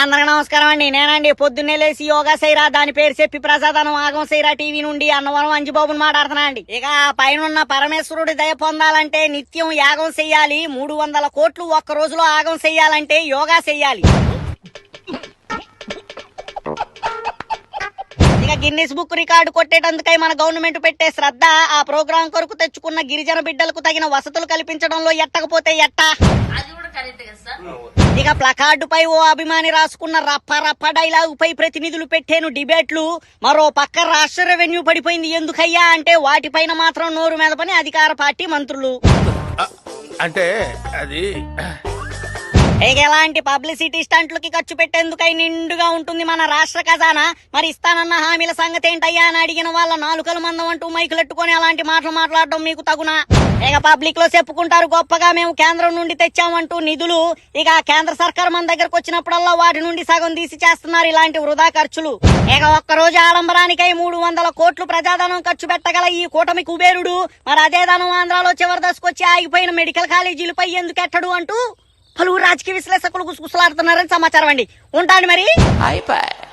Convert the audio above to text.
అందరికి నమస్కారం అండి. నేనండి పొద్దున్నే లేచి యోగా సైరా దాని పేరు చెప్పి ప్రసాదనం ఆగం సైరా టీవీ నుండి అన్నవరం అంజిబాబుని మాట్లాడుతున్నా అండి. ఇక పైన పరమేశ్వరుడి దయ పొందాలంటే నిత్యం యాగం చెయ్యాలి మూడు వందల కోట్లు ఒక్క రోజులో ఆగం చెయ్యాలంటే యోగా చెయ్యాలి ఇక గిన్నిస్ బుక్ రికార్డు కొట్టేటందుకై మన గవర్నమెంట్ పెట్టే శ్రద్ధ ఆ ప్రోగ్రాం కొరకు తెచ్చుకున్న గిరిజన బిడ్డలకు తగిన వసతులు కల్పించడంలో ఎట్టకపోతే ఎట్టా? ఇక ప్లకార్డుపై ఓ అభిమాని రాసుకున్న రప్ప రప్ప డైలాగ్ పై ప్రతినిధులు పెట్టేను డిబేట్లు. మరో పక్క రాష్ట్ర రెవెన్యూ పడిపోయింది. ఎందుకయ్యా అంటే వాటిపైన మాత్రం నోరు మీద పని అధికార పార్టీ మంత్రులు. అంటే అది ఎలాంటి పబ్లిసిటీ స్టంట్లకి ఖర్చు పెట్టేందుకై నిండుగా ఉంటుంది మన రాష్ట్ర ఖజానా. మరి ఇస్తానన్న హామీల సంగతి ఏంటయ్యా అని అడిగిన వాళ్ళ నాలుకల మందం అంటూ మైకులెట్టుకొని అలాంటి మాటలు మాట్లాడడం మీకు తగునా? ఇక పబ్లిక్లో చెప్పుకుంటారు గొప్పగా మేము కేంద్రం నుండి తెచ్చామంటూ నిధులు. ఇక కేంద్ర సర్కార్ మన దగ్గరకు వచ్చినప్పుడల్లా వాటి నుండి సగం తీసి చేస్తున్నారు ఇలాంటి వృధా ఖర్చులు. ఇక ఒక్క రోజు ఆడంబరానికై మూడు వందల కోట్లు ప్రజాధనం ఖర్చు పెట్టగల ఈ కూటమి కుబేరుడు. మరి అదే ధనం ఆంధ్రాలో చివరి దశకొచ్చి ఆగిపోయిన మెడికల్ కాలేజీలపై ఎందుకెట్టడు అంటూ పలువురు రాజకీయ విశ్లేషకులు గుసగుసలాడుతున్నారని సమాచారం అండి. ఉంటాను మరి. అయిపోయి